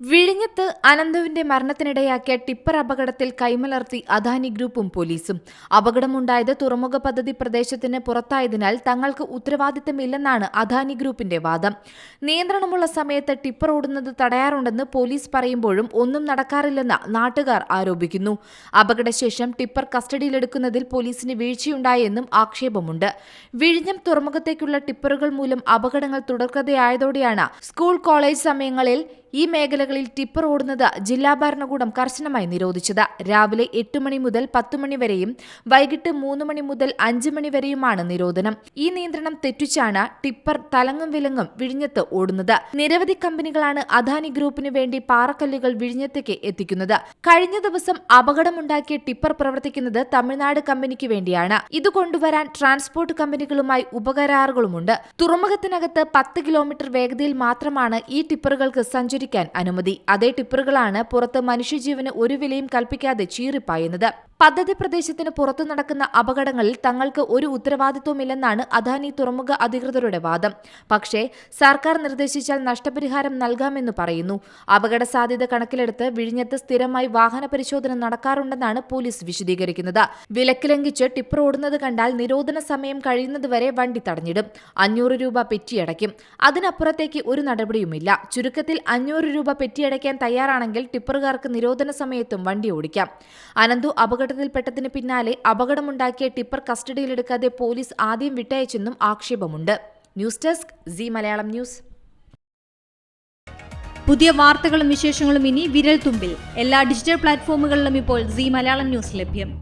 വിഴിഞ്ഞത്ത് അനന്തുവിന്റെ മരണത്തിനിടയാക്കിയ ടിപ്പർ അപകടത്തിൽ കൈമലർത്തി അദാനി ഗ്രൂപ്പും പോലീസും. അപകടമുണ്ടായത് തുറമുഖ പദ്ധതി പ്രദേശത്തിന് പുറത്തായതിനാൽ തങ്ങൾക്ക് ഉത്തരവാദിത്തമില്ലെന്നാണ് അദാനി ഗ്രൂപ്പിന്റെ വാദം. നിയന്ത്രണമുള്ള സമയത്ത് ടിപ്പർ ഓടുന്നത് തടയാറുണ്ടെന്ന് പോലീസ് പറയുമ്പോഴും ഒന്നും നടക്കാറില്ലെന്ന് നാട്ടുകാർ ആരോപിക്കുന്നു. അപകടശേഷം ടിപ്പർ കസ്റ്റഡിയിലെടുക്കുന്നതിൽ പോലീസിന് വീഴ്ചയുണ്ടായെന്നും ആക്ഷേപമുണ്ട്. വിഴിഞ്ഞം തുറമുഖത്തേക്കുള്ള ടിപ്പറുകൾ മൂലം അപകടങ്ങൾ തുടർക്കഥയായതോടെയാണ് സ്കൂൾ കോളേജ് സമയങ്ങളിൽ ഈ മേഖലകളിൽ ടിപ്പർ ഓടുന്നത് ജില്ലാ ഭരണകൂടം കർശനമായി നിരോധിച്ചത്. രാവിലെ എട്ട് മണി മുതൽ പത്ത് മണി വരെയും വൈകിട്ട് മൂന്ന് മണി മുതൽ അഞ്ച് മണി വരെയുമാണ് നിരോധനം. ഈ നിയന്ത്രണം തെറ്റിച്ചാണ് ടിപ്പർ തലങ്ങും വിലങ്ങും വിഴിഞ്ഞത്ത് ഓടുന്നത്. നിരവധി കമ്പനികളാണ് അദാനി ഗ്രൂപ്പിന് വേണ്ടി പാറക്കല്ലുകൾ വിഴിഞ്ഞത്തേക്ക് എത്തിക്കുന്നത്. കഴിഞ്ഞ ദിവസം അപകടമുണ്ടാക്കിയ ടിപ്പർ പ്രവർത്തിക്കുന്നത് തമിഴ്നാട് കമ്പനിക്ക് വേണ്ടിയാണ്. ഇത് കൊണ്ടുവരാൻ ട്രാൻസ്പോർട്ട് കമ്പനികളുമായി ഉപകരാറുകളുമുണ്ട്. തുറമുഖത്തിനകത്ത് പത്ത് കിലോമീറ്റർ വേഗതയിൽ മാത്രമാണ് ഈ ടിപ്പറുകൾക്ക് സഞ്ചരിക്കാൻ അനുമതി. അതേ ടിപ്പറുകളാണ് പുറത്ത് മനുഷ്യജീവന് ഒരു വിലയും കൽപ്പിക്കാതെ ചീറിപ്പായുന്നത്. പദ്ധതി പ്രദേശത്തിന് പുറത്തു നടക്കുന്ന അപകടങ്ങളിൽ തങ്ങൾക്ക് ഒരു ഉത്തരവാദിത്വമില്ലെന്നാണ് അദാനി തുറമുഖ അധികൃതരുടെ വാദം. പക്ഷേ സർക്കാർ നിർദ്ദേശിച്ചാൽ നഷ്ടപരിഹാരം നൽകാമെന്ന് പറയുന്നു. അപകട സാധ്യത കണക്കിലെടുത്ത് വിഴിഞ്ഞത്ത് സ്ഥിരമായി വാഹന പരിശോധന നടക്കാറുണ്ടെന്നാണ് പോലീസ് വിശദീകരിക്കുന്നത്. വിലക്ക് ലംഘിച്ച് ടിപ്പർ ഓടുന്നത് കണ്ടാൽ നിരോധന സമയം കഴിയുന്നതുവരെ വണ്ടി തടഞ്ഞിടും. അഞ്ഞൂറ് രൂപ പെറ്റിയടയ്ക്കും. അതിനപ്പുറത്തേക്ക് ഒരു നടപടിയുമില്ല. ചുരുക്കത്തിൽ അഞ്ഞൂറ് രൂപ പെറ്റിയടയ്ക്കാൻ തയ്യാറാണെങ്കിൽ ടിപ്പറുകാർക്ക് നിരോധന സമയത്തും വണ്ടി ഓടിക്കാം. അനന്തു അപകടത്തിൽപ്പെട്ടതിന് പിന്നാലെ അപകടമുണ്ടാക്കിയ ടിപ്പർ കസ്റ്റഡിയിലെടുക്കാതെ പോലീസ് ആദ്യം വിട്ടയച്ചെന്നും ആക്ഷേപമുണ്ട്. News desk C Malayalam news. പുതിയ വാർത്തകളും വിശേഷങ്ങളും ഇനി വിരൽ തുമ്പിൽ എല്ലാ ഡിജിറ്റൽ പ്ലാറ്റ്ഫോമുകളിലും ഇപ്പോൾ സി മലയാളം ന്യൂസ് ലഭ്യം.